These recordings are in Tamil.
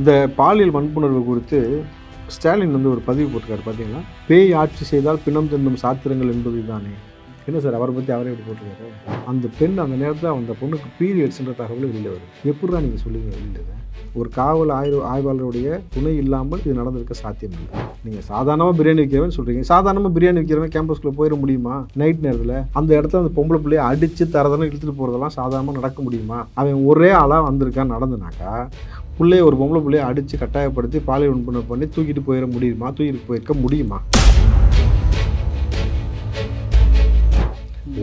இந்த பாலியல் வன்புணர்வு குறித்து ஸ்டாலின் வந்து ஒரு பதிவு போட்டிருக்காரு பார்த்தீங்களா பேய் ஆட்சி செய்தால் பிணம் தந்தும் சாத்திரங்கள் என்பது தானே என்ன சார் அவரை பற்றி அவரே எப்படி போட்டிருக்காரு? அந்த பெண் அந்த நேரத்தில் அந்த பொண்ணுக்கு பீரியட்ஸ்ன்ற தகவல் வெளியில் வருது. எப்படிதான் நீங்கள் சொல்லுவீங்க வெளியில்? ஒரு காவல் ஆய்வு ஆய்வாளருடைய துணை இல்லாமல் இது நடந்திருக்க சாத்தியம் இல்லை நீங்கள் சாதாரணமாக பிரியாணி விற்கிறவன் சொல்கிறீங்க சாதாரணமாக பிரியாணி விற்கிறவன் கேம்பஸ்க்குள்ளே போயிட முடியுமா? நைட் நேரத்தில் அந்த இடத்துல அந்த பொம்பளை பிள்ளைய அடித்து தரதெல்லாம் இழுத்துட்டு போகிறதெல்லாம் சாதாரணமாக நடக்க முடியுமா? அவன் ஒரே ஆளாக வந்திருக்கான் நடந்துனாக்கா பிள்ளைய ஒரு பொம்பளை பிள்ளைய அடித்து கட்டாயப்படுத்தி பாலியல் வன்புணர்வு பண்ணி தூக்கிட்டு போயிட முடியுமா? தூக்கிட்டு போயிருக்க முடியுமா?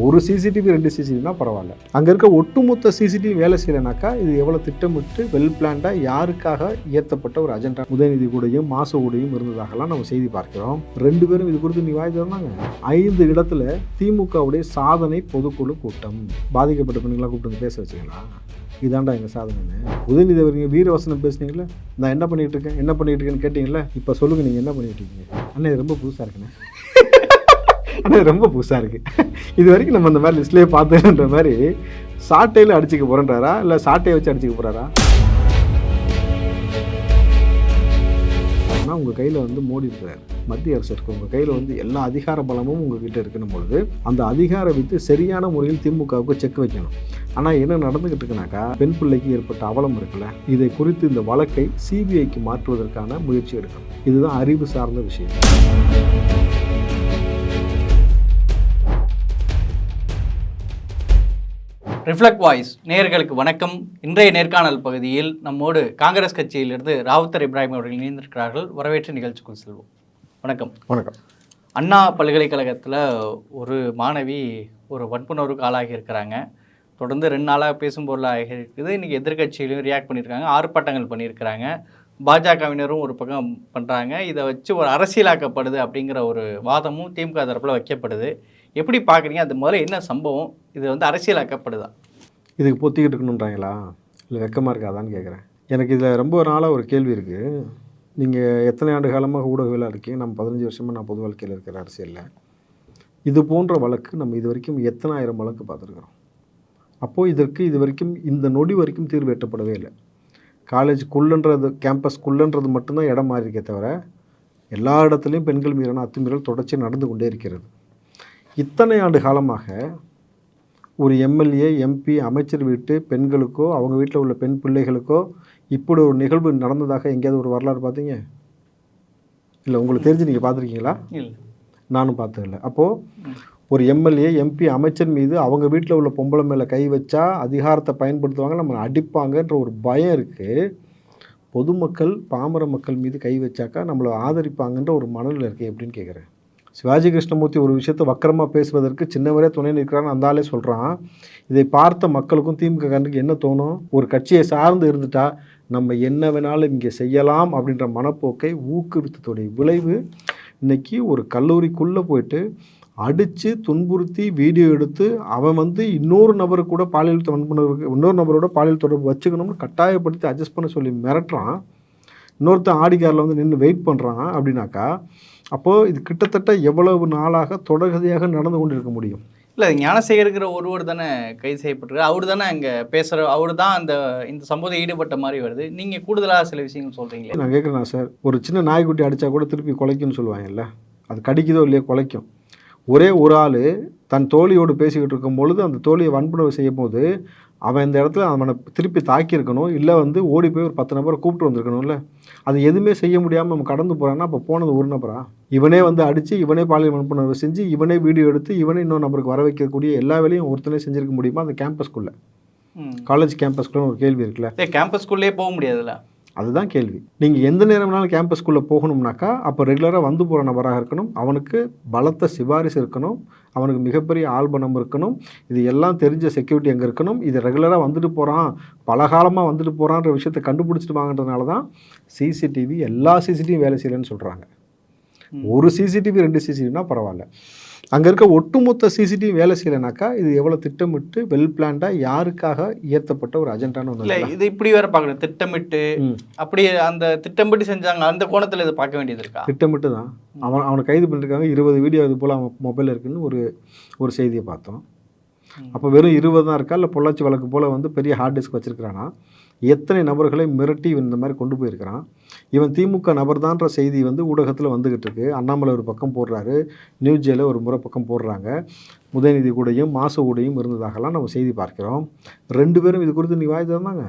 ஒரு சிசிடிவி ரெண்டு சிசிடிவினா பரவாயில்ல. அங்கே இருக்க ஒட்டுமொத்த சிசிடிவி வேலை செய்யலைனாக்கா இது எவ்வளோ திட்டமிட்டு வெல் பிளான்டாக யாருக்காக ஏற்றப்பட்ட ஒரு அஜெண்டா உதயநிதி கூடயும் மாசு கூடயும் இருந்ததாகலாம் நம்ம செய்தி பார்க்கிறோம். ரெண்டு பேரும் இது குறித்து நீ வாய் ஐந்து இடத்துல திமுகவுடைய சாதனை பொதுக்குழு கூட்டம். பாதிக்கப்பட்ட பெண்களாக கூப்பிட்டு பேச வச்சுக்கலாம் இதாண்டா எங்கள் சாதனைன்னு. உதயநிதி அவர்கள் வீரவசனம் பேசுனீங்களே நான் என்ன பண்ணிகிட்டு இருக்கேன் என்ன பண்ணிகிட்டு இருக்கேன்னு கேட்டிங்களே இப்போ சொல்லுங்கள் நீங்கள் என்ன பண்ணிகிட்டு இருக்கீங்க அண்ணா இது ரொம்ப புதுசாக இருக்குண்ணே. ஆனால் இது ரொம்ப புதுசாக இருக்குது இது வரைக்கும் நம்ம இந்த மாதிரி லிஸ்ட்லேயே பார்த்துன்ற மாதிரி சாட்டையில் அடிச்சுக்க போகிறேன்றாரா இல்லை சாட்டையை வச்சு அடிச்சுக்க போகிறாரா ஆனால் உங்கள் கையில் வந்து மோடி இருக்கிறார் மத்திய அரசு இருக்கு. உங்கள் கையில் வந்து எல்லா அதிகார பலமும் உங்ககிட்ட இருக்கணும் பொழுது அந்த அதிகார வித்து சரியான முறையில் திமுகவுக்கு செக் வைக்கணும். ஆனால் என்ன நடந்துக்கிட்டு இருக்குனாக்கா பெண் பிள்ளைக்கு ஏற்பட்ட அவலம் இருக்குல்ல இதை குறித்து இந்த வழக்கை சிபிஐக்கு மாற்றுவதற்கான முயற்சி எடுக்கணும். இதுதான் அறிவு சார்ந்த விஷயம். ரிஃப்ளெக்ட் வாய்ஸ் நேயர்களுக்கு வணக்கம். இன்றைய நேர்காணல் பகுதியில் நம்மோடு காங்கிரஸ் கட்சியிலிருந்து ராவுத்தர் இப்ராஹிம் அவர்கள் இணைந்திருக்கிறார்கள். வரவேற்று நிகழ்ச்சிக்குள் செல்வோம். வணக்கம். வணக்கம். அண்ணா பல்கலைக்கழகத்தில் ஒரு மாணவி ஒரு வன்புணர்வுக்கு ஆளாகி இருக்கிறாங்க. தொடர்ந்து ரெண்டு நாளாக பேசும் பொருளாக இருக்குது. இன்றைக்கி எதிர்க்கட்சியிலையும் ரியாக்ட் பண்ணியிருக்காங்க. ஆர்ப்பாட்டங்கள் பண்ணியிருக்கிறாங்க. பாஜகவினரும் ஒரு பக்கம் பண்ணுறாங்க இதை வச்சு ஒரு அரசியலாக்கப்படுது அப்படிங்கிற ஒரு வாதமும் திமுக தரப்பில் வைக்கப்படுது. எப்படி பார்க்குறீங்க அது முதல்ல என்ன சம்பவம்? இது வந்து அரசியலாக்கப்படுதா? இதுக்கு பொத்திக்கிட்டு இருக்கணுன்றாங்களா இல்லை வெக்கமாக இருக்காதான்னு கேட்குறேன். எனக்கு இதில் ரொம்ப நாளாக ஒரு கேள்வி இருக்குது நீங்கள் எத்தனை ஆண்டு காலமாக ஊடகவியலாக இருக்கீங்க? நம்ம பதினஞ்சு வருஷமாக நான் பொது வாழ்க்கையில் இருக்கிற அரசியலில். இது போன்ற வழக்கு நம்ம இது வரைக்கும் எத்தனை ஆயிரம் வழக்கு பார்த்துருக்குறோம். அப்போது இதற்கு இது வரைக்கும் இந்த நொடி வரைக்கும் தீர்வு எட்டப்படவே இல்லை. காலேஜுக்குள்ளன்றது கேம்பஸ்க்குள்ளன்றது மட்டும்தான் இடம் மாறி இருக்கே தவிர எல்லா இடத்துலையும் பெண்கள் மீதான அத்துமீறல் தொடர்ச்சி நடந்து கொண்டே இருக்கிறது. இத்தனை ஆண்டு காலமாக ஒரு எம்எல்ஏ எம்பி அமைச்சர் வீட்டு பெண்களுக்கோ அவங்க வீட்டில் உள்ள பெண் பிள்ளைகளுக்கோ இப்படி ஒரு நிகழ்வு நடந்ததாக எங்கேயாவது ஒரு வரலாறு பார்த்தீங்க? இல்லை உங்களுக்கு தெரிஞ்சு நீங்கள் பார்த்துருக்கீங்களா? இல்லை. நானும் பார்த்ததில்ல. அப்போது ஒரு எம்எல்ஏ எம்பி அமைச்சர் மீது அவங்க வீட்டில் உள்ள பொம்பளை மேலே கை வச்சா அதிகாரத்தை பயன்படுத்துவாங்க நம்மளை அடிப்பாங்கன்ற ஒரு பயம் இருக்குது பொதுமக்கள் பாமர மக்கள் மீது கை வச்சாக்கா நம்மளை ஆதரிப்பாங்கன்ற ஒரு மனநிலை இருக்குது எப்படின்னு கேட்குறேன். சிவாஜி கிருஷ்ணமூர்த்தி ஒரு விஷயத்தை வக்கரமாக பேசுவதற்கு சின்னவரே துணை நிற்கிறான்னு அந்த ஆளே சொல்கிறான் இதை பார்த்த மக்களுக்கும் திமுக கண்டுக்கு என்ன தோணும்? ஒரு கட்சியை சார்ந்து இருந்துட்டா நம்ம என்ன வேணாலும் இங்கே செய்யலாம் அப்படின்ற மனப்போக்கை ஊக்குவித்ததுடைய விளைவு இன்னைக்கு ஒரு கல்லூரிக்குள்ளே போயிட்டு அடித்து துன்புறுத்தி வீடியோ எடுத்து அவன் வந்து இன்னொரு நபரு கூட பாலியல் வன்புணர்வுக்கு இன்னொரு நபரோட பாலியல் தொடர்பு வச்சுக்கணும்னு கட்டாயப்படுத்தி அட்ஜஸ்ட் பண்ண சொல்லி மிரட்டுறான். இன்னொருத்தன் ஆடி காரில் வந்து நின்று வெயிட் பண்ணுறான் அப்படின்னாக்கா அப்போது இது கிட்டத்தட்ட எவ்வளவு நாளாக தொடர்கதையாக நடந்து கொண்டு இருக்க முடியும்? இல்லை ஞானசேகருங்கிற ஒருவர் தானே கைது செய்யப்பட்டிருக்காரு. அவர் தானே அங்கே பேசுகிற அவர் தான் அந்த இந்த சம்பவத்தில் ஈடுபட்ட மாதிரி வருது. நீங்கள் கூடுதலாக சில விஷயங்கள் சொல்கிறீங்களே நான் கேட்குறேன் சார்? ஒரு சின்ன நாய்க்குட்டி அடித்தா கூட திருப்பி குலைக்கும்னு சொல்லுவாங்கல்ல? அது கடிக்குதோ இல்லையோ குலைக்கும். ஒரே ஒரு ஆள் தன் தோழியோடு பேசிக்கிட்டு இருக்கும் பொழுது அந்த தோழியை வன்புணர்வு செய்யும் போது அவன் இந்த இடத்துல அவனை திருப்பி தாக்கியிருக்கணும் இல்லை வந்து ஓடி போய் ஒரு பத்து நபரை கூப்பிட்டு வந்திருக்கணும்ல. அது எதுவுமே செய்ய முடியாமல் நம்ம கடந்து போகிறான்னா அப்போ போனது ஒரு நபரா? இவனே வந்து அடித்து இவனே பாலியல் வன்புணர்வு செஞ்சு இவனே வீடியோ எடுத்து இவனே இன்னொரு நபருக்கு வர வைக்கக்கூடிய எல்லா வேலையும் ஒருத்தனே செஞ்சிருக்க முடியுமா அந்த கேம்பஸ்க்குள்ளே காலேஜ் கேம்பஸ்க்குள்ளே ஒரு கேள்வி இருக்குல்ல. இல்லை கேம்பஸ்குள்ளேயே போக முடியாதுல்ல? அதுதான் கேள்வி. நீங்கள் எந்த நேரம் வேணாலும் கேம்பஸ்க்குள்ளே போகணும்னாக்கா அப்போ ரெகுலராக வந்து போகிற நபராக இருக்கணும். அவனுக்கு பலத்த சிபாரிசு இருக்கணும். அவனுக்கு மிகப்பெரிய ஆல்பனம் இருக்கணும். இது எல்லாம் தெரிஞ்ச செக்யூரிட்டி அங்கே இருக்கணும். இது ரெகுலராக வந்துட்டு போகிறான் பல காலமாக வந்துட்டு போகிறான்ற விஷயத்தை கண்டுபிடிச்சிட்டு வாங்கன்றதுனால தான் சிசிடிவி எல்லா சிசிடிவி வேலை செய்யலைன்னு சொல்கிறாங்க ஒரு சிசிடிவி ரெண்டு சிசிடிவினா பரவாயில்ல. அங்கே இருக்க ஒட்டுமொத்த சிசிடிவி வேலை செய்யலைனாக்கா இது எவ்வளோ திட்டமிட்டு வெல் பிளான்டாக யாருக்காக ஏற்றப்பட்ட ஒரு அஜெண்டான்னு ஒன்று இல்லை இது இப்படி வேற பார்க்கணும். திட்டமிட்டு. அப்படி அந்த திட்டமிட்டு செஞ்சாங்க அந்த கோணத்தில் இதை பார்க்க வேண்டியது இருக்கா? திட்டமிட்டு தான். அவன் அவனை கைது பண்ணிருக்காங்க. இருபது வீடியோ இது போல் அவன் மொபைல் இருக்குன்னு ஒரு ஒரு செய்தியை பார்த்தோம். அப்போ வெறும் இருபது தான் இருக்கா? இல்லை பொள்ளாச்சி வழக்கு போல் வந்து பெரிய ஹார்ட் டிஸ்க் வச்சிருக்கிறானா? எத்தனை நபர்களை மிரட்டி இவன் இந்த மாதிரி கொண்டு போயிருக்கிறான்? இவன் திமுக நபர்தான்ற செய்தி வந்து ஊடகத்தில் வந்துக்கிட்டு இருக்கு. அண்ணாமலை ஒரு பக்கம் போடுறாரு நியூஸ் ஜேல ஒரு முறை பக்கம் போடுறாங்க. உதயநிதி கூடயும் மாசு கூடயும் இருந்ததாகலாம் நம்ம செய்தி பார்க்கிறோம். ரெண்டு பேரும் இது குறித்து நீ வாய் திறந்தாங்க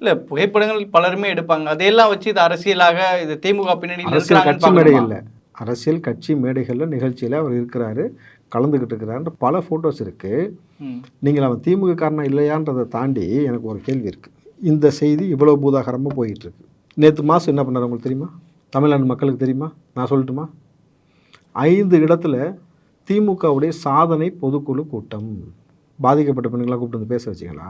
இல்ல புகைப்படங்கள் பலருமே எடுப்பாங்க. அதையெல்லாம் வச்சு இது அரசியலாக இது திமுக பின்னணியில் அரசியல் கட்சி? மேடைகளில் அரசியல் கட்சி மேடைகளில் நிகழ்ச்சியில் அவர் இருக்கிறாரு கலந்துக்கிட்டு இருக்கிறாருன்ற பல ஃபோட்டோஸ் இருக்குது. நீங்கள் அவன் திமுக காரணம் இல்லையான்றதை தாண்டி எனக்கு ஒரு கேள்வி இருக்குது இந்த செய்தி இவ்வளோ பூதாகரமாக போயிட்டு இருக்கு நேற்று மாதம் என்ன பண்ணார் உங்களுக்கு தெரியுமா? தமிழ்நாடு மக்களுக்கு தெரியுமா? நான் சொல்லட்டுமா? ஐந்து இடத்துல திமுகவுடைய சாதனை பொதுக்குழு கூட்டம். பாதிக்கப்பட்ட பெண்களாக கூப்பிட்டு வந்து பேச வச்சிங்களா?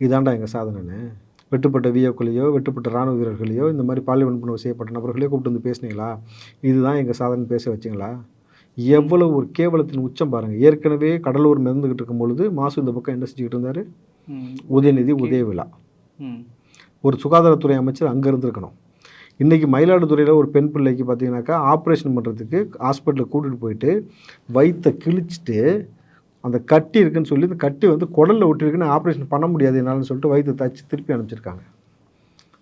இதாண்டா எங்கள் சாதனைன்னு. வெட்டுப்பட்ட வியோக்களையோ வெட்டுப்பட்ட இராணுவ வீரர்களையோ இந்த மாதிரி பாலியல் வன்புணர்வு செய்யப்பட்ட நபர்களையோ கூப்பிட்டு வந்து பேசுனீங்களா? இதுதான் எங்கள் சாதனை பேச வச்சிங்களா? எவ்வளவு ஒரு கேவலத்தின் உச்சம் பாருங்கள் ஏற்கனவே கடலூர் மிதந்துக்கிட்டு இருக்கும் பொழுது மாசு இந்த பக்கம் என்ன செஞ்சுக்கிட்டு இருந்தார். உதயநிதி உதயவிழா. ம். ஒரு சுகாதாரத்துறை அமைச்சர் அங்கே இருந்திருக்கணும். இன்றைக்கி மயிலாடுதுறையில் ஒரு பெண் பிள்ளைக்கு பார்த்தீங்கன்னாக்கா ஆப்ரேஷன் பண்ணுறதுக்கு ஹாஸ்பிட்டலுக்கு கூட்டிகிட்டு போயிட்டு வயித்தை கிழிச்சிட்டு அந்த கட்டி இருக்குன்னு சொல்லி இந்த கட்டி வந்து குடலில் விட்டுருக்குன்னு ஆப்ரேஷன் பண்ண முடியாது என்னால்னு சொல்லிட்டு வயிற்றை தச்சு திருப்பி அனுப்பிச்சிருக்காங்க.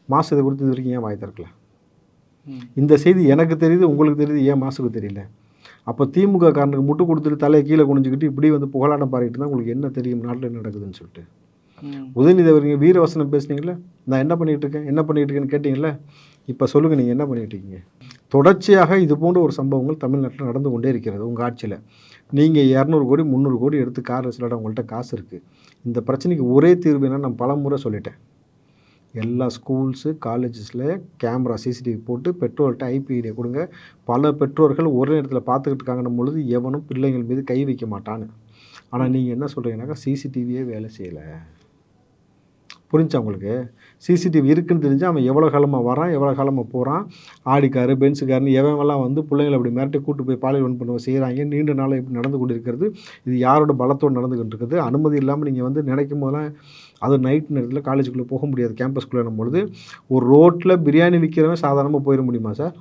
மாசு இதை கொடுத்து இது வரைக்கும் ஏன் வாய் திறக்கல. இந்த செய்தி எனக்கு தெரியுது உங்களுக்கு தெரியுது ஏன் மாசுக்கு தெரியல? அப்போ திமுக காரனுக்கு முட்டு கொடுத்துட்டு தலையை கீழே குனிஞ்சுக்கிட்டு இப்படி வந்து புகழாட்டம் பாடிட்டு தான் உங்களுக்கு என்ன தெரியும் நாட்டில் என்ன நடக்குதுன்னு சொல்லிட்டு. உதயநிதி அவருங்க வீரவசனம் பேசுனீங்களே நான் என்ன பண்ணிகிட்டு இருக்கேன் என்ன பண்ணிகிட்டு இருக்கேன்னு கேட்டிங்களே இப்போ சொல்லுங்கள் நீங்கள் என்ன பண்ணிகிட்டு இருக்கீங்க தொடர்ச்சியாக இது போன்ற ஒரு சம்பவங்கள் தமிழ்நாட்டில் நடந்து கொண்டே இருக்கிறது உங்கள் ஆட்சியில். நீங்கள் இரநூறு கோடி முந்நூறு கோடி எடுத்து கார் வச்சுலாட உங்கள்கிட்ட காசு இருக்குது இந்த பிரச்சனைக்கு ஒரே தீர்வு என்ன நான் பல முறை சொல்லிட்டேன். எல்லா ஸ்கூல்ஸு காலேஜஸில் கேமரா சிசிடிவி போட்டு பெற்றோர்கிட்ட ஐபிஐடியை கொடுங்க. பல பெற்றோர்கள் ஒரே நேரத்தில் பார்த்துக்கிட்டு இருக்காங்கன்னும் பொழுது எவனும் பிள்ளைங்கள் மீது கை வைக்க மாட்டான்னு. ஆனால் நீங்கள் என்ன சொல்கிறீங்கன்னாக்கா சிசிடிவியே வேலை செய்யலை. புரிஞ்சா உங்களுக்கு? சிசிடிவி இருக்குன்னு தெரிஞ்சு அவன் எவ்வளோ காலமாக வரான் எவ்வளோ காலமாக போகிறான் ஆடிக்காரு பென்ஸுக்காருன்னு எவன்லாம் வந்து பிள்ளைங்களை அப்படி மிரட்டி கூட்டு போய் பாலியல் வன்புணர்வு செய்கிறாங்க நீண்ட நாள் இப்படி நடந்து கொண்டு இருக்கிறது இது யாரோட பலத்தோடு நடந்துக்கிட்டு இருக்குது? அனுமதி இல்லாமல் நீங்கள் வந்து நினைக்கும் போதெல்லாம் அது நைட் நேரத்தில் காலேஜுக்குள்ளே போக முடியாது கேம்பஸ்குள்ளே பொழுது. ஒரு ரோட்டில் பிரியாணி விற்கிறவன் சாதாரணமாக போயிட முடியுமா சார்.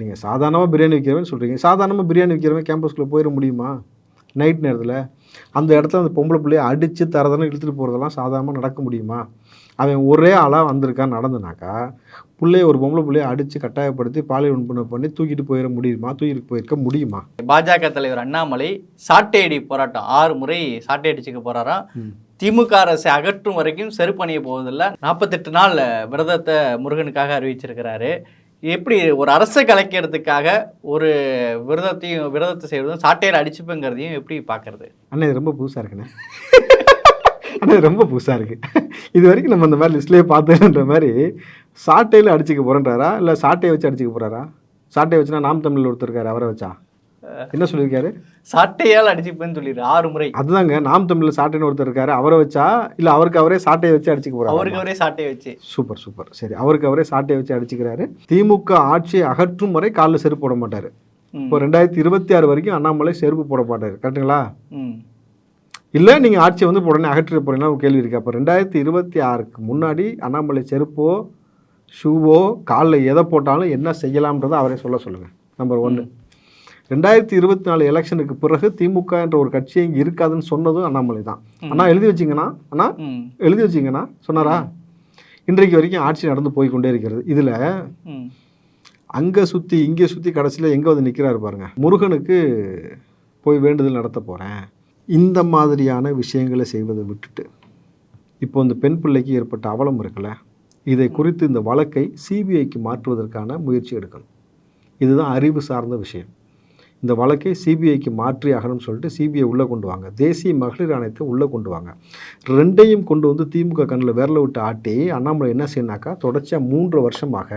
நீங்கள் சாதாரணமாக பிரியாணி விற்கிறவன் சொல்கிறீங்க சாதாரணமாக பிரியாணி விற்கிறவன் கேம்பஸ்குள்ளே போயிட முடியுமா? நைட் நேரத்தில் அந்த இடத்துல அந்த பொம்பளை பிள்ளைய அடித்து தரதனை இழுத்துட்டு போகிறதெல்லாம் சாதாரணமாக நடக்க முடியுமா? அவன் ஒரே ஆளாக வந்திருக்கான் நடந்துனாக்கா பிள்ளைய ஒரு பொம்பளை பிள்ளைய அடித்து கட்டாயப்படுத்தி பாலியல் வன்புணர்வு பண்ணி தூக்கிட்டு போயிட முடியுமா? தூக்கிட்டு போயிருக்க முடியுமா? பாஜக தலைவர் அண்ணாமலை சாட்டையடி போராட்டம் ஆறு முறை சாட்டை அடிச்சுக்க போறாராம் ம். திமுக அரசை அகற்றும் வரைக்கும் செருப்பணிய போவதில்லை. நாற்பத்தெட்டு நாள் விரதத்தை முருகனுக்காக அறிவிச்சிருக்கிறாரு. எப்படி ஒரு அரசை கலைக்கிறதுக்காக ஒரு விரதத்தையும் விரதத்தை செய்வதும் சாட்டையில் அடிச்சுப்புங்கிறதையும் எப்படி பார்க்கறது? அண்ணா இது ரொம்ப புதுசாக இருக்குண்ணே. அண்ணா இது ரொம்ப புதுசாக இருக்குது இது வரைக்கும் நம்ம இந்த மாதிரி லிஸ்ட்லேயே பார்த்துன்ற மாதிரி சாட்டையில் அடிச்சுக்க போகிறேன்றாரா இல்லை சாட்டையை வச்சு அடிச்சுக்க போகிறாரா சாட்டையை வச்சுனா நாம் தமிழில் ஒருத்தர் இருக்கார் அவரை வச்சா? என்ன சொல்லியிருக்காரு? சாட்டையால் அடிச்சுப்பேன்னு சொல்லிடு ஆறு முறை. அதுதாங்க நாம் தமிழில் சாட்டைன்னு ஒருத்தர் இருக்காரு அவரை வச்சா இல்லை அவருக்கு அவரே சாட்டையை வச்சு அடிச்சுக்க போகிறாரு அவருக்கு அவரே சாட்டையை வச்சு. Super super. சரி அவருக்கு அவரே சாட்டையை வச்சு அடிச்சுக்கிறாரு. திமுக ஆட்சியை அகற்றும் வரை காலில் செருப்பு போட மாட்டார். இப்போ ரெண்டாயிரத்தி இருபத்தி ஆறு வரைக்கும் அண்ணாமலை செருப்பு போட மாட்டார் கரெக்டுங்களா இல்லை நீங்கள் ஆட்சியை வந்து உடனே அகற்றிட போறீங்கன்னா ஒரு கேள்வி இருக்கு. அப்போ ரெண்டாயிரத்தி இருபத்தி ஆறுக்கு முன்னாடி அண்ணாமலை செருப்போ ஷூவோ காலில் எதை போட்டாலும் என்ன செய்யலாம்ன்றதை அவரே சொல்ல சொல்லுங்கள் நம்பர் ஒன்று ரெண்டாயிரத்தி இருபத்தி நாலு எலெக்ஷனுக்கு பிறகு திமுக என்ற ஒரு கட்சி இங்கே இருக்காதுன்னு சொன்னதும் அண்ணாமலை தான். அண்ணா எழுதி வச்சிங்கண்ணா? அண்ணா எழுதி வச்சிங்கண்ணா? சொன்னாரா? இன்றைக்கு வரைக்கும் ஆட்சி நடந்து போய் கொண்டே இருக்கிறது. இதில் அங்கே சுற்றி இங்கே சுற்றி கடைசியில் எங்கே வந்து நிற்கிறாரு பாருங்க. முருகனுக்கு போய் வேண்டுதல் நடத்த போகிறேன் இந்த மாதிரியான விஷயங்களை செய்வதை விட்டுட்டு இப்போ இந்த பெண் பிள்ளைக்கு ஏற்பட்ட அவலம் இருக்குல்ல? இதை குறித்து இந்த வழக்கை சிபிஐக்கு மாற்றுவதற்கான முயற்சி எடுக்கணும். இதுதான் அறிவு சார்ந்த விஷயம். இந்த வழக்கை சிபிஐக்கு மாற்றி ஆகணும்னு சொல்லிட்டு சிபிஐ உள்ளே கொண்டு வாங்க. தேசிய மகளிர் ஆணையத்தை உள்ளே கொண்டு வாங்க. ரெண்டையும் கொண்டு வந்து திமுக கண்ணில் விரல விட்டு ஆட்டி அண்ணாமலை என்ன செய்யணாக்கா தொடர்ச்சியாக மூன்று வருஷமாக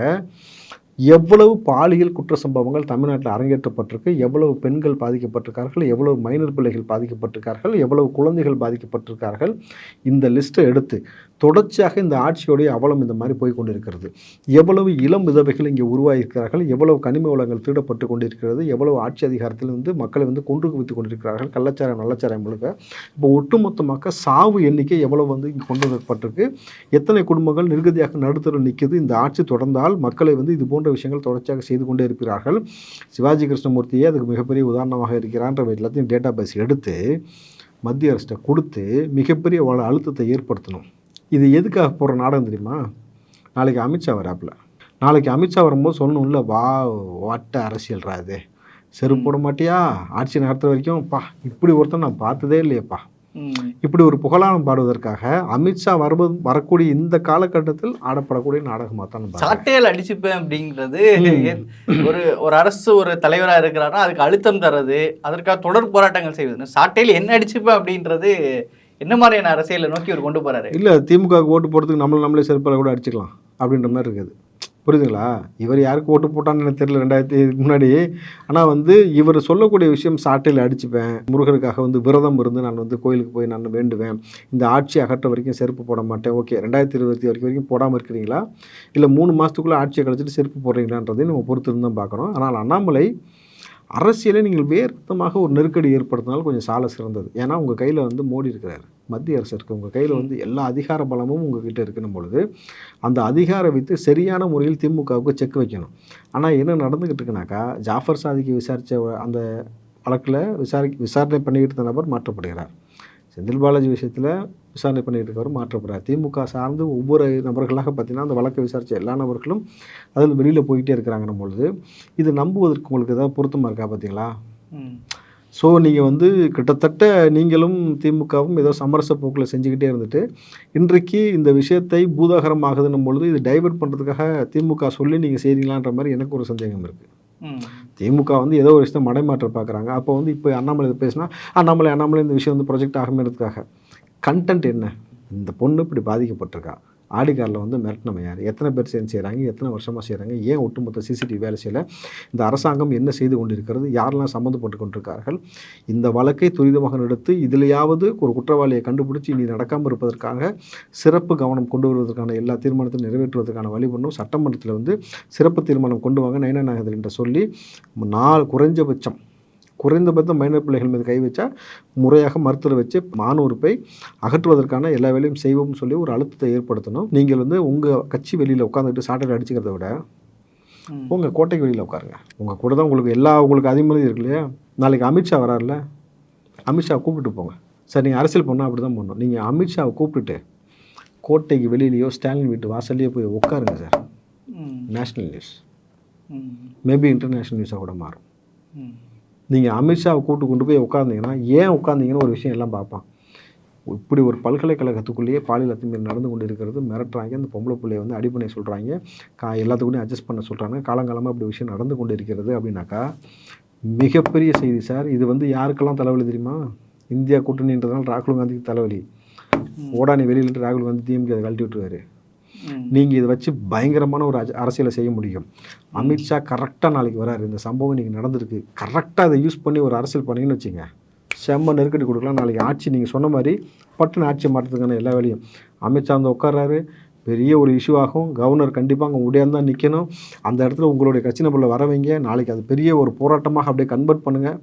எவ்வளவு பாலியல் குற்ற சம்பவங்கள் தமிழ்நாட்டில் அரங்கேற்றப்பட்டிருக்கு எவ்வளவு பெண்கள் பாதிக்கப்பட்டிருக்கார்கள் எவ்வளவு மைனர் பிள்ளைகள் பாதிக்கப்பட்டிருக்கார்கள் எவ்வளவு குழந்தைகள் பாதிக்கப்பட்டிருக்கார்கள் இந்த லிஸ்ட்டை எடுத்து தொடர்ச்சியாக இந்த ஆட்சியோடைய அவலம் இந்த மாதிரி போய் கொண்டிருக்கிறது. எவ்வளவு இளம் விதவைகள் இங்கே உருவாகியிருக்கிறார்கள் எவ்வளவு கனிம வளங்கள் திருடப்பட்டு கொண்டிருக்கிறது எவ்வளவு ஆட்சி அதிகாரத்தில் வந்து மக்களை வந்து கொன்று குவித்து கொண்டிருக்கிறார்கள் கள்ளச்சாரம் நல்லச்சாரம் முழுக்க. இப்போ ஒட்டுமொத்தமாக சாவு எண்ணிக்கை எவ்வளவு வந்து இங்கே கொண்டு வரப்பட்டிருக்கு? எத்தனை குடும்பங்கள் நிர்கதியாக நடுத்தர நிற்குது இந்த ஆட்சி தொடர்ந்தால் மக்களை வந்து இது போன்ற விஷயங்கள் தொடர்ச்சியாக செய்து கொண்டே இருக்கிறார்கள் சிவாஜி கிருஷ்ணமூர்த்தியே அதுக்கு மிகப்பெரிய உதாரணமாக இருக்கிறான்ற எல்லாத்தையும் டேட்டா பேஸ் எடுத்து மத்திய அரசிட்ட கொடுத்து மிகப்பெரிய வள அழுத்தத்தை ஏற்படுத்தணும். இது எதுக்காக போகிற நாடகம் தெரியுமா? நாளைக்கு அமித்ஷா வராப்புல. நாளைக்கு அமித்ஷா வரும்போது சொல்லணும்ல வா வாட்ட அரசியல்ரா இது. செருப்பு போட மாட்டியா? ஆட்சி நடத்துற வரைக்கும் பா இப்படி ஒருத்தன் நான் பார்த்ததே இல்லையேப்பா. இப்படி ஒரு புகழானம் பாடுவதற்காக அமித்ஷா வருவது வரக்கூடிய இந்த காலகட்டத்தில் ஆடப்படக்கூடிய நாடகமாக தான். சாட்டையால் அடிச்சுப்பேன் அப்படிங்கிறது ஒரு ஒரு அரசு ஒரு தலைவரா இருக்கிறாருன்னா அதுக்கு அழுத்தம் தர்றது அதற்காக தொடர் போராட்டங்கள் செய்வது. சாட்டையில் என்ன அடிச்சுப்பேன் அப்படின்றது என்ன மாதிரியான அரசியலை நோக்கி அவர் கொண்டு போறாரு? இல்லை திமுக ஓட்டு போடுறதுக்கு நம்மள நம்மளே செருப்பால் கூட அடிச்சுக்கலாம் அப்படின்ற மாதிரி இருக்குது. புரியுதுங்களா? இவர் யாருக்கு ஓட்டு போட்டான்னு எனக்கு தெரியல ரெண்டாயிரத்தி முன்னாடி. ஆனால் வந்து இவர் சொல்லக்கூடிய விஷயம் சாட்டையில் அடிச்சுப்பேன். முருகனுக்காக வந்து விரதம் இருந்து நான் வந்து கோயிலுக்கு போய் நான் வேண்டுவேன். இந்த ஆட்சி அகற்ற வரைக்கும் செருப்பு போட மாட்டேன். ஓகே ரெண்டாயிரத்தி இருபத்தி வரைக்கும் வரைக்கும் போடாமல் இருக்கிறீங்களா? இல்லை மூணு மாதத்துக்குள்ளே ஆட்சியை கழிச்சிட்டு செருப்பு போடுறீங்களான்றதையும் நம்ம பொறுத்து இருந்து தான் பார்க்கணும். ஆனால் அண்ணாமலை அரசியலை நீங்கள் வேறு விதமாக ஒரு நெருக்கடி ஏற்படுத்தினாலும் கொஞ்சம் சால சிறந்தது. ஏன்னா உங்கள் கையில் வந்து மோடி இருக்கிறார். மத்திய அரசு இருக்குது உங்கள் கையில் வந்து எல்லா அதிகார பலமும் உங்ககிட்ட இருக்கணும் பொழுது அந்த அதிகாரம் வைத்து சரியான முறையில் திமுகவுக்கு செக் வைக்கணும். ஆனால் என்ன நடந்துக்கிட்டு இருக்குனாக்கா ஜாஃபர் சாதிக்கு விசாரித்த அந்த வழக்கில் விசாரி விசாரணை பண்ணிக்கிட்டு இருந்த நபர் மாற்றப்படுகிறார். செந்தில் பாலாஜி விஷயத்தில் விசாரணை பண்ணிட்டு இருக்கவர் மாற்றப்படுறார் திமுக சார்ந்து ஒவ்வொரு நபர்களாக பார்த்தீங்கன்னா அந்த வழக்கை விசாரித்த எல்லா நபர்களும் அதில் வெளியில் போயிட்டே இருக்கிறாங்கன்னும் பொழுது இது நம்புவதற்கு உங்களுக்கு ஏதாவது பொருத்தமாக இருக்கா பார்த்தீங்களா. ஸோ நீங்கள் வந்து கிட்டத்தட்ட நீங்களும் திமுகவும் ஏதோ சமரச போக்கில் செஞ்சுக்கிட்டே இருந்துட்டு இன்றைக்கு இந்த விஷயத்தை பூதாகரமாகுதுன்னும் பொழுது இது டைவர்ட் பண்ணுறதுக்காக திமுக சொல்லி நீங்கள் செய்கிறீங்களான்ற மாதிரி எனக்கு ஒரு சந்தேகம் இருக்குது. திமுக வந்து ஏதோ ஒரு விஷயத்தை மடைமாற்ற பார்க்குறாங்க. அப்போ வந்து இப்போ அண்ணாமலை இது பேசினா அண்ணாமலை அண்ணாமலை இந்த விஷயம் வந்து ப்ரொஜெக்ட் ஆகுங்கிறதுக்காக கண்டென்ட் என்ன? இந்த பொண்ணு இப்படி பாதிக்கப்பட்டிருக்கா. ஆடிக்காரில் வந்து மிரட்டினவன் யார்? எத்தனை பேர் சேர்ந்து செய்கிறாங்க எத்தனை வருஷமாக செய்கிறாங்க ஏன் ஒட்டுமொத்த சிசிடிவி வேலை செய்யலை? இந்த அரசாங்கம் என்ன செய்து கொண்டிருக்கிறது? யாரெல்லாம் சம்மந்தப்பட்டு கொண்டிருக்கார்கள்? இந்த வழக்கை துரிதமாக நடத்தி இதிலையாவது ஒரு குற்றவாளியை கண்டுபிடிச்சி இனி நடக்காமல் இருப்பதற்காக சிறப்பு கவனம் கொண்டு வருவதற்கான எல்லா தீர்மானத்தையும் நிறைவேற்றுவதற்கான வழி பண்ணும் சட்டமன்றத்தில் வந்து சிறப்பு தீர்மானம் கொண்டு வாங்க நயனா நாகதர் என்று சொல்லி நாலு குறைஞ்சபட்சம் குறைந்தபட்சம் மைனர் பிள்ளைகள் மீது கை வச்சா முறையாக மருத்துவரை வச்சு மானூறுப்பை அகற்றுவதற்கான எல்லா வேலையும் செய்வோம்னு சொல்லி ஒரு அழுத்தத்தை ஏற்படுத்தணும். நீங்கள் வந்து உங்கள் கட்சி வெளியில் உட்காந்துட்டு சாட்டை அடிச்சுக்கிறத விட. உங்கள் கோட்டைக்கு வெளியில் உட்காருங்க. உங்கள் கூட தான் உங்களுக்கு எல்லா உங்களுக்கு அதிகமாக இருக்கு இல்லையா? நாளைக்கு அமித்ஷா வராருல்ல? அமித்ஷாவை கூப்பிட்டு போங்க. சார் நீங்கள் அரசியல் பண்ணால் அப்படி தான் பண்ணணும் நீங்கள் அமித்ஷாவை கூப்பிட்டுட்டு கோட்டைக்கு வெளியிலையோ ஸ்டாலின் வீட்டு வாசல்லையோ போய் உட்காருங்க sir. National news. Maybe international நியூஸாக கூட மாறும். நீங்கள் அமித்ஷாவை கூட்டு கொண்டு போய் உட்காந்தீங்கன்னா ஏன் உட்காந்தீங்கன்னு ஒரு விஷயம் எல்லாம் பார்ப்பான். இப்படி ஒரு பல்கலைக்கழகத்துக்குள்ளேயே பாலியல் அத்துமீறல் நடந்து கொண்டு இருக்கிறது மிரட்டுறாங்க அந்த பொம்பளை பிள்ளைய வந்து அடிப்படை சொல்கிறாங்க கா எல்லாத்துக்கூடயும் அட்ஜஸ்ட் பண்ண சொல்கிறாங்க காலங்காலமாக இப்படி விஷயம் நடந்து கொண்டு இருக்கிறது அப்படின்னாக்கா மிகப்பெரிய செய்தி சார். இது வந்து யாருக்கெல்லாம் தலைவலி தெரியுமா? இந்தியா கூட்டணின்றதுனால ராகுல் காந்திக்கு தலைவலி. ஓடா நீ வெளியிலிட்டு ராகுல் காந்தி டிஎம்கே அதை கழட்டி விட்டுருவாரு. நீங்கள் இதை வச்சு பயங்கரமான ஒரு அரசியலை செய்ய முடியும். அமித்ஷா கரெக்டாக நாளைக்கு வராரு. இந்த சம்பவம் நீங்கள் நடந்திருக்கு. கரெக்டாக அதை யூஸ் பண்ணி ஒரு அரசியல் பண்ணீங்கன்னு வச்சுங்க. செம்ம நெருக்கடி கொடுக்கலாம். நாளைக்கு ஆட்சி நீங்கள் சொன்ன மாதிரி பட்டுன்னு ஆட்சியை மாற்றுறதுக்கான எல்லா வேலையும். அமித்ஷா வந்து உட்கார்றாரு. பெரிய ஒரு இஷ்யூ ஆகும். கவர்னர் கண்டிப்பாக அங்கே உடையாந்து தான் நிற்கணும் அந்த இடத்துல உங்களுடைய கட்சி நபரில் வர வைங்க. நாளைக்கு அது பெரிய ஒரு போராட்டமாக அப்படியே கன்வெர்ட் பண்ணுங்கள்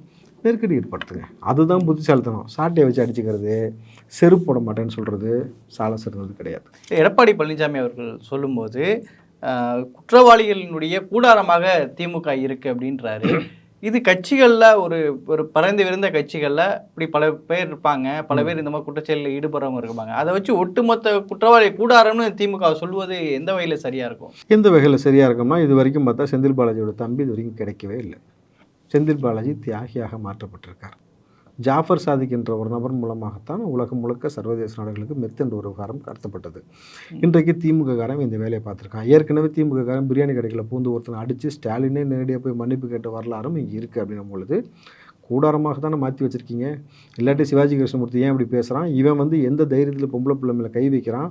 நெருக்கடி ஏற்படுத்துங்க. அதுதான் புத்திசாலித்தனம். சாட்டையை வச்சு அடிச்சுக்கிறது செருப்பு போட மாட்டேன்னு சொல்கிறது சால சிறந்தது கிடையாது. எடப்பாடி பழனிசாமி அவர்கள் சொல்லும்போது குற்றவாளிகளினுடைய கூடாரமாக திமுக இருக்கு அப்படின்றாரு. இது கட்சிகளில் ஒரு ஒரு பறந்து விருந்த கட்சிகளில் இப்படி பல பேர் இருப்பாங்க. பல பேர் இந்த மாதிரி குற்றச்செயலில் ஈடுபடுறவங்க இருப்பாங்க. அதை வச்சு ஒட்டுமொத்த குற்றவாளி கூடாரம்னு திமுக சொல்வது எந்த வகையில் சரியா இருக்கும்? எந்த வகையில் சரியாக இருக்கும்னா இது வரைக்கும் பார்த்தா செந்தில் பாலாஜியோட தம்பி இது வரைக்கும் கிடைக்கவே இல்லை. செந்தில் பாலாஜி தியாகியாக மாற்றப்பட்டிருக்கார். ஜாஃபர் சாதிக் என்ற ஒரு நபர் மூலமாகத்தான் உலகம் முழுக்க சர்வதேச நாடுகளுக்கு மெத் என்ற ஒரு விவகாரம் கடத்தப்பட்டது. இன்றைக்கு திமுக காரன் இந்த வேலையை பார்த்துருக்கான். ஏற்கனவே திமுக காரன் பிரியாணி கடைகளை பூந்து ஒருத்தனை அடித்து ஸ்டாலினே நேரடியாக போய் மன்னிப்பு கேட்ட வரலாறும் இங்கே இருக்குது அப்படின்னும் பொழுது கூடாரமாக தானே மாற்றி வச்சுருக்கீங்க? இல்லாட்டி சிவாஜி கிருஷ்ணமூர்த்தி ஏன் இப்படி பேசுகிறான் இவன் வந்து எந்த தைரியத்தில் பொம்பளை பிள்ளை மேலே கை வைக்கிறான்.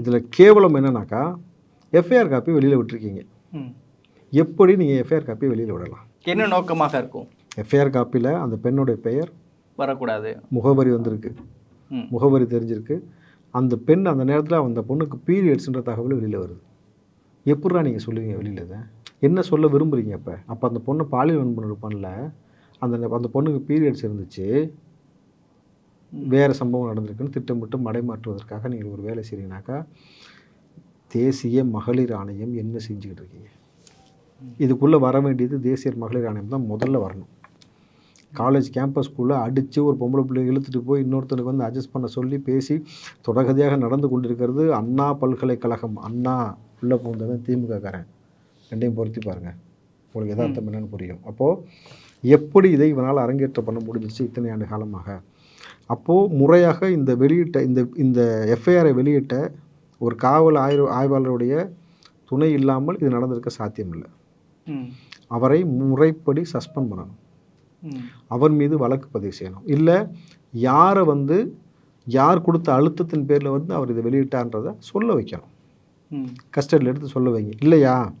இதில் கேவலம் என்னன்னாக்கா எஃப்ஐஆர் காப்பி வெளியில் விட்டுருக்கீங்க. எப்படி நீங்கள் எஃப்ஐஆர் காப்பி வெளியில் விடலாம்? என்ன நோக்கமாக இருக்கும்? எஃப்ஐஆர் காப்பியில் அந்த பெண்ணுடைய பெயர் வரக்கூடாது. முகவரி வந்திருக்கு. முகவரி தெரிஞ்சிருக்கு. அந்த பெண் அந்த நேரத்தில் அந்த பொண்ணுக்கு பீரியட்ஸ்ன்ற தகவல் வெளியில் வருது. எப்படிடா நீங்கள் சொல்லுவீங்க வெளியில் இதை? என்ன சொல்ல விரும்புகிறீங்க அப்போ? அப்போ அந்த பொண்ணை பாலியல் வன்புணர்வு பண்ணல. அந்த அந்த பொண்ணுக்கு பீரியட்ஸ் இருந்துச்சு. வேறு சம்பவம் நடந்திருக்குன்னு திட்டமிட்டு மடைமாற்றுவதற்காக நீங்கள் ஒரு வேலை செய்கிறீங்கனாக்கா தேசிய மகளிர் ஆணையம் என்ன செஞ்சுக்கிட்டு இருக்கீங்க? இதுக்குள்ளே வர வேண்டியது தேசிய மகளிர் ஆணையம் தான் முதல்ல வரணும். காலேஜ் கேம்பஸ்குள்ளே அடித்து ஒரு பொம்பளை பிள்ளை இழுத்துட்டு போய் இன்னொருத்தனுக்கு வந்து அட்ஜஸ்ட் பண்ண சொல்லி பேசி தொடர்கதையாக நடந்து கொண்டிருக்கிறது அண்ணா பல்கலைக்கழகம். அண்ணா உள்ளே பூந்தவன் திமுககாரன் ரெண்டையும் பொருத்தி பாருங்கள் உங்களுக்கு எதார்த்தம் என்னன்னு புரியும். அப்போது எப்படி இதை இவனால் அரங்கேற்றம் பண்ண முடிஞ்சிச்சு இத்தனை ஆண்டு காலமாக? அப்போது முறையாக இந்த வெளியிட்ட இந்த இந்த எஃப்ஐஆரை வெளியிட்ட ஒரு காவல் ஆய்வு ஆய்வாளருடைய துணை இல்லாமல் இது நடந்திருக்க சாத்தியமில்லை. அவரை முறைப்படி சஸ்பெண்ட் பண்ணணும். அவர் மீது வழக்கு பதிவு செய்யணும். இல்லை யாரை வந்து யார் கொடுத்த அழுத்தத்தின் பேரில் வந்து அவர் இதை வெளியிட்டான்றதை சொல்ல வைக்கணும். கஸ்டடியில் எடுத்து சொல்ல வைங்க. இல்லையா?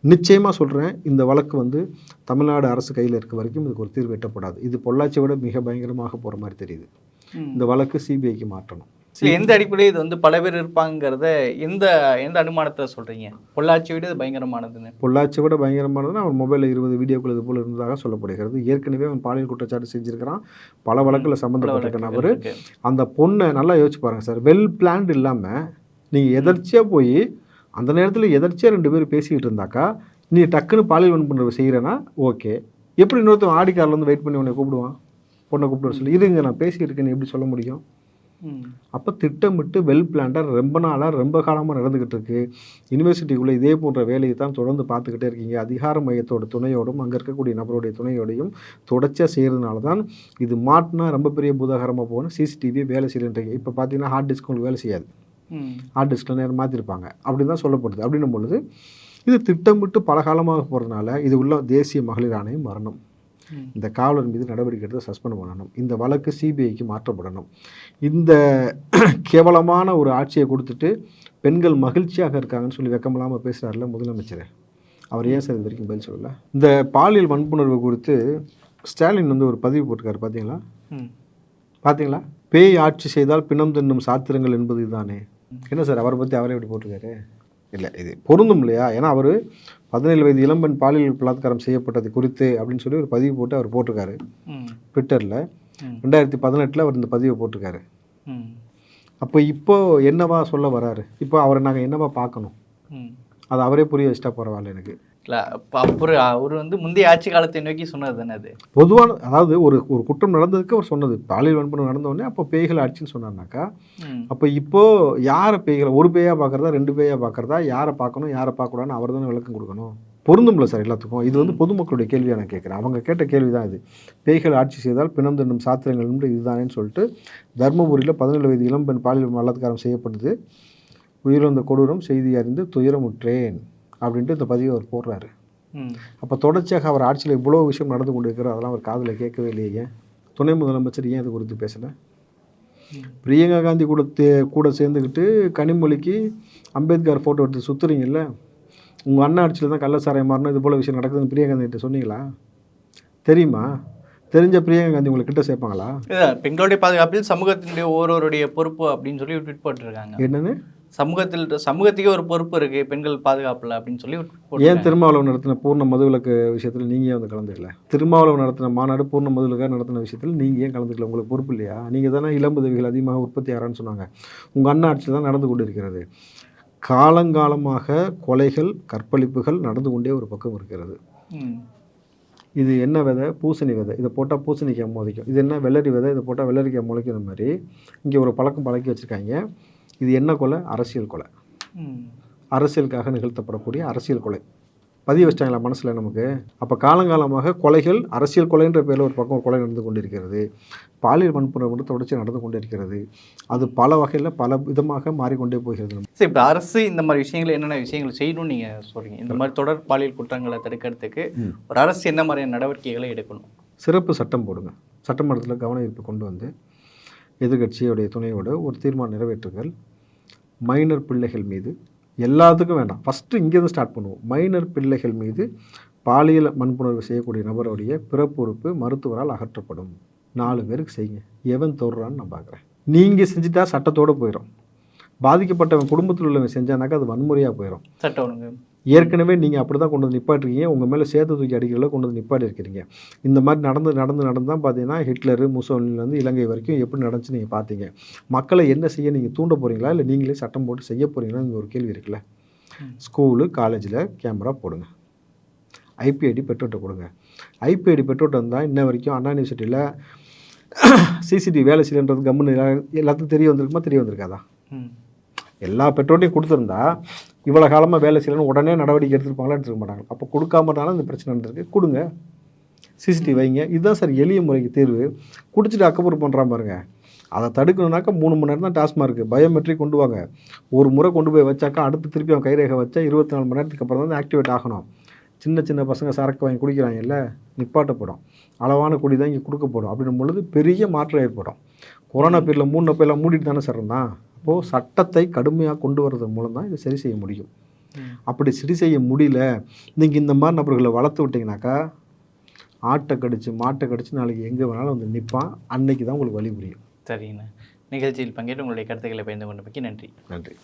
நிச்சயமாக சொல்கிறேன் இந்த வழக்கு வந்து தமிழ்நாடு அரசு கையில் இருக்க வரைக்கும் இதுக்கு ஒரு தீர்வு எட்டப்படாது. இது பொள்ளாச்சியை விட மிக பயங்கரமாக போகிற மாதிரி தெரியுது. இந்த வழக்கு சிபிஐக்கு மாற்றணும். சரி எந்த அடிப்படையில் இது வந்து பல பேர் இருப்பாங்கிறத எந்த எந்த அனுமானத்தில் சொல்கிறீங்க பொள்ளாச்சி விட இது பயங்கரமானதுன்னு. பொள்ளாச்சியை விட பயங்கரமானதுன்னா அவன் மொபைலில் இருபது வீடியோக்கள் இது போல் இருந்ததாக சொல்லப்படுகிறது. ஏற்கனவே அவன் பாலியல் குற்றச்சாட்டு செஞ்சிருக்கிறான். பல வழக்கில் சம்மந்தப்பட்ட நபர். அந்த பொண்ணை நல்லா யோசிச்சு பாருங்கள் சார். வெல் பிளான்டு இல்லாமல் நீங்கள் எதர்ச்சியாக போய் அந்த நேரத்தில் எதர்ச்சியாக ரெண்டு பேரும் பேசிக்கிட்டு இருந்தாக்கா நீ டக்குன்னு பாலியல் வன்புணர்வு செய்கிறேன்னா ஓகே. எப்படி இன்னொருத்தன் ஆடி காரில் வந்து வெயிட் பண்ணி உன்னை கூப்பிடுவான்? பொண்ணை கூப்பிட சொல்லி. இதுங்க நான் பேசியிருக்கேன்னு எப்படி சொல்ல முடியும்? அப்போ திட்டமிட்டு வெல் பிளான்டாக ரொம்ப நாளாக ரொம்ப காலமாக நடந்துக்கிட்டு இருக்கு. யூனிவர்சிட்டிக்குள்ளே இதே போன்ற வேலையை தான் தொடர்ந்து பார்த்துக்கிட்டே இருக்கீங்க. அதிகார மையத்தோட துணையோடும் அங்கே இருக்கக்கூடிய நபருடைய துணையோடையும் தொடர்ச்சியாக செய்கிறதுனால தான் இது மாட்டினா ரொம்ப பெரிய பூதாகரமாக போகணும் சிசிடிவி வேலை செய்யலன்றீங்க இப்போ பார்த்தீங்கன்னா ஹார்ட் டிஸ்க் உங்களுக்கு வேலை செய்யாது. ஹார்ட் டிஸ்கில் நேரம் மாற்றிருப்பாங்க அப்படின்னு தான் சொல்லப்படுது. அப்படின்னும் பொழுது இது திட்டமிட்டு பல காலமாக போகிறதுனால இது உள்ள தேசிய மகளிர் ஆணையம் வரணும். இந்த காவலர் மீது நடவடிக்கை எடுத்து சஸ்பெண்ட் பண்ணணும். இந்த வழக்கு சிபிஐக்கு மாற்றப்படணும். இந்த கேவலமான ஒரு ஆட்சியை கொடுத்துட்டு பெண்கள் மகிழ்ச்சியாக இருக்காங்கன்னு சொல்லி வெக்கமில்லாமல் பேசுகிறார்ல முதலமைச்சர். அவர் ஏன் சார் இது வரைக்கும் பதில் சொல்லலை? இந்த பாலியல் வன்புணர்வு குறித்து ஸ்டாலின் வந்து ஒரு பதிவு போட்டிருக்காரு பார்த்தீங்களா பார்த்தீங்களா பேய் ஆட்சி செய்தால் பிணம் தின்னும் சாத்திரங்கள் என்பது இதுதானே. என்ன சார் அவரை பற்றி அவரே இப்படி போட்டிருக்காரு? இல்லை இது பொருந்தும் இல்லையா? ஏன்னா அவர் பதினேழு வயது இளம்பெண் பாலியல் பலாத்காரம் செய்யப்பட்டது குறித்து அப்படின்னு சொல்லி ஒரு பதிவு போட்டு அவர் போட்டிருக்காரு. ட்விட்டரில். ரெண்டாயிரத்தி பதினெட்டில் அவர் இந்த பதிவை போட்டிருக்காரு. அப்போ இப்போ என்னவா சொல்ல வராரு? இப்போ அவரை நாங்கள் என்னவா பார்க்கணும்? அது அவரே புரிய வச்சிட்டா பரவாயில்ல எனக்கு. இல்லை அப்போ அவர் வந்து முந்தைய ஆட்சி காலத்தை நோக்கி சொன்னது தானே அது? பொதுவான அதாவது ஒரு ஒரு குற்றம் நடந்ததுக்கு அவர் சொன்னது. பாலியல் வன்புணர்வு நடந்த உடனே அப்போ பேய்கள் ஆட்சின்னு சொன்னார்னாக்கா அப்போ இப்போ யாரை பேய்களை ஒரு பேயா பார்க்குறதா ரெண்டு பேயா பார்க்குறதா யாரை பார்க்கணும் யாரை பார்க்கக்கூடாதுன்னு அவர் தானே விளக்கம் கொடுக்கணும்? பொருந்தும்ல சார் எல்லாத்துக்கும். இது வந்து பொதுமக்களுடைய கேள்வியை நான் கேட்குறேன் அவங்க கேட்ட கேள்வி தான் இது. பேய்கள் ஆட்சி செய்தால் பிணம் தண்ணும் சாத்திரங்கள் இதுதானேன்னு சொல்லிட்டு தருமபுரியில் பதினேழு வயது இளம்பெண் பாலியல் பலாத்காரம் செய்யப்பட்டது. உயிரிழந்த கொடூரம் செய்தி அறிந்து துயரமுற்றேன். அப்படின்ட்டு இந்த பதிவை அவர் போடுறாரு. அப்போ தொடர்ச்சியாக அவர் ஆட்சியில் இவ்வளோ விஷயம் நடந்து கொண்டு இருக்கிறோம் அதெல்லாம் அவர் காதில் கேட்கவே இல்லையே. துணை முதலமைச்சர் ஏன் இது குறித்து பேசலை. பிரியங்கா காந்தி கூட கூட சேர்ந்துக்கிட்டு கனிமொழிக்கு அம்பேத்கர் ஃபோட்டோ எடுத்து சுற்றுறீங்கல்ல உங்கள் அண்ணா ஆட்சியில் தான் கள்ளசாராயம் மாறினா இது போல் விஷயம் நடக்குதுன்னு பிரியங்கா காந்தி கிட்ட சொன்னீங்களா? தெரியுமா? தெரிஞ்ச பிரியங்கா காந்தி உங்களை கிட்ட சேர்ப்பாங்களா? பெண்களுடைய பாதுகாப்பில் சமூகத்தினுடைய ஒவ்வொருவருடைய பொறுப்பு அப்படின்னு சொல்லி ட்வீட் போட்டிருக்காங்க. என்னன்னு? சமூகத்தில் சமூகத்துக்கே ஒரு பொறுப்பு இருக்கு பெண்கள் பாதுகாப்புல அப்படின்னு சொல்லி ஏன். திருமாவளவன் நடத்தின பூர்ண மதுவிலக்கு விஷயத்தில் நீங்கள் வந்து கலந்துக்கல? திருமாவளவன் நடத்தின மாநாடு பூர்ண மதுவிலக்காக நடத்தின விஷயத்தில் நீங்கள் ஏன் கலந்துக்கல? உங்களுக்கு பொறுப்பு இல்லையா? நீங்கள் தானே இளம்புதவிகள் அதிகமாக உற்பத்தி ஆகிறான்னு சொன்னாங்க. உங்கள் அண்ணா ஆட்சி தான் நடந்து கொண்டு இருக்கிறது காலங்காலமாக கொலைகள் கற்பழிப்புகள் நடந்து கொண்டே ஒரு பக்கம் இருக்கிறது. இது என்ன விதை? பூசணி விதை. இதை போட்டால் பூசணிக்காய் முளைக்கும் இது என்ன? வெள்ளரி விதை. இதை போட்டால் வெள்ளரிக்காய் முளைக்கிற மாதிரி. இங்கே ஒரு பழக்கம் பழக்கி வச்சுருக்காங்க. இது என்ன கொலை? அரசியல் கொலை. அரசியலுக்காக நிகழ்த்தப்படக்கூடிய அரசியல் கொலை. பதிவு வச்சிட்டாங்களா மனசில் நமக்கு? அப்போ காலங்காலமாக கொலைகள் அரசியல் கொலைன்ற பேரில் ஒரு பக்கம் ஒரு கொலை நடந்து கொண்டிருக்கிறது. பாலியல் வன்புணர்வு வந்து தொடர்ச்சி நடந்து கொண்டிருக்கிறது. அது பல வகையில் பல விதமாக மாறிக்கொண்டே போகிறது. சரி இப்போ அரசு இந்த மாதிரி விஷயங்கள் என்னென்ன விஷயங்கள் செய்யணும்னு நீங்கள் சொல்றீங்க. இந்த மாதிரி தொடர் பாலியல் குற்றங்களை தடுக்கிறதுக்கு. ஒரு அரசு என்ன மாதிரியான நடவடிக்கைகளை எடுக்கணும்? சிறப்பு சட்டம் போடுங்க. சட்டமன்றத்தில் கவன ஈர்ப்பு கொண்டு வந்து எதிர்கட்சியுடைய துணையோடு ஒரு தீர்மானம் நிறைவேற்றுங்கள். மைனர் பிள்ளைகள் மீது. எல்லாத்துக்கும் வேண்டாம். ஃபஸ்ட்டு இங்கேருந்து ஸ்டார்ட் பண்ணுவோம். மைனர் பிள்ளைகள் மீது பாலியல் மண்புணர்வு செய்யக்கூடிய நபருடைய பிறப்புறுப்பு மருத்துவரால் அகற்றப்படும். நாலு பேருக்கு செய்யுங்க. எவன் தோடுறான்னு நான் பார்க்குறேன். நீங்கள் செஞ்சுட்டா சட்டத்தோடு போயிடும் பாதிக்கப்பட்டவன் குடும்பத்தில் உள்ளவன் செஞ்சானாக்கா அது வன்முறையாக போயிடும் சட்டம் ஒழுங்கு. ஏற்கனவே நீங்கள் அப்படி தான் கொண்டு வந்து நிப்பாட்டிருக்கீங்க. உங்கள் மேலே சேர்த்து தூக்கி அடிக்கிறல கொண்டு வந்து நிப்பாட்டி இருக்கிறீங்க. இந்த மாதிரி நடந்து நடந்து நடந்து தான் பார்த்தீங்கன்னா ஹிட்லரு முசோலினிலேருந்து இலங்கை வரைக்கும் எப்படி நடந்துச்சு நீங்கள் பார்த்தீங்க மக்களை என்ன செய்ய நீங்கள் தூண்ட போகிறீங்களா இல்லை நீங்களே சட்டம் போட்டு செய்ய போகிறீங்களா ஒரு கேள்வி இருக்குல்ல. ஸ்கூலு காலேஜில் கேமரா போடுங்க. ஐபிஐடி பெற்றோட்ட கொடுங்க. ஐபிஐடி பெற்றோட்ட இருந்தால் இன்ன வரைக்கும் அண்ணா யூனிவர்சிட்டியில் சிசிடிவி வேலை செய்யலன்றது கம்முன்னு எல்லா- எல்லாத்துக்கும் தெரிய வந்திருக்குமா? தெரிய வந்திருக்காதா? எல்லா பெட்ரோலையும் கொடுத்துருந்தா இவ்வளோ காலமாக வேலை செய்யலன்னு உடனே நடவடிக்கை எடுத்துருப்பாங்களா எடுத்துக்க மாட்டாங்க. அப்போ கொடுக்காமட்டாலும் இந்த பிரச்சனை நடந்திருக்கு. கொடுங்க. சிசிடிவி வைங்க. இதுதான் சார் எளிய முறைக்கு தீர்வு. குடிச்சிட்டு அக்கப்புறம் பண்ணுறான் பாருங்க. அதை தடுக்கணுனாக்கா மூணு மணி நேரம் தான் டாஸ்மார்க்கு பயோமெட்ரிக் கொண்டு வாங்க. ஒரு முறை கொண்டு போய் வச்சாக்கா அடுத்து திருப்பி அவன் கைரேகை வச்சா இருபத்தி நாலு மணி நேரத்துக்கு அப்புறம் தான் ஆக்டிவேட் ஆகணும். சின்ன சின்ன பசங்க சரக்கு வாங்கி குடிக்கிறாங்கல்ல நிப்பாட்டப்படும். அளவான குடி தான் இங்கே கொடுக்கப்படும். அப்படின்னும் பொழுது பெரிய மாற்றம் ஏற்படும். கொரோனா பீரியடில் மூணு பேர்லாம் மூடிட்டு தானே சார் இருந்தான்? அப்போது சட்டத்தை கடுமையாக கொண்டு வரதன் மூலம் தான் இதை சரி செய்ய முடியும். அப்படி சரி செய்ய முடியல நீங்கள் இந்த மாதிரி நபர்களை வளர்த்து விட்டிங்கனாக்கா ஆட்டை கடிச்சு மாட்டை கடிச்சு நாளைக்கு எங்கே வேணாலும் வந்து நிற்பான் அன்னைக்கு தான் உங்களுக்கு வழி புரியும். சரிங்கண்ணா. நிகழ்ச்சியில் பங்கேற்று உங்களுடைய கருத்துக்களை பகிர்ந்து கொண்டமைக்கு நன்றி. நன்றி.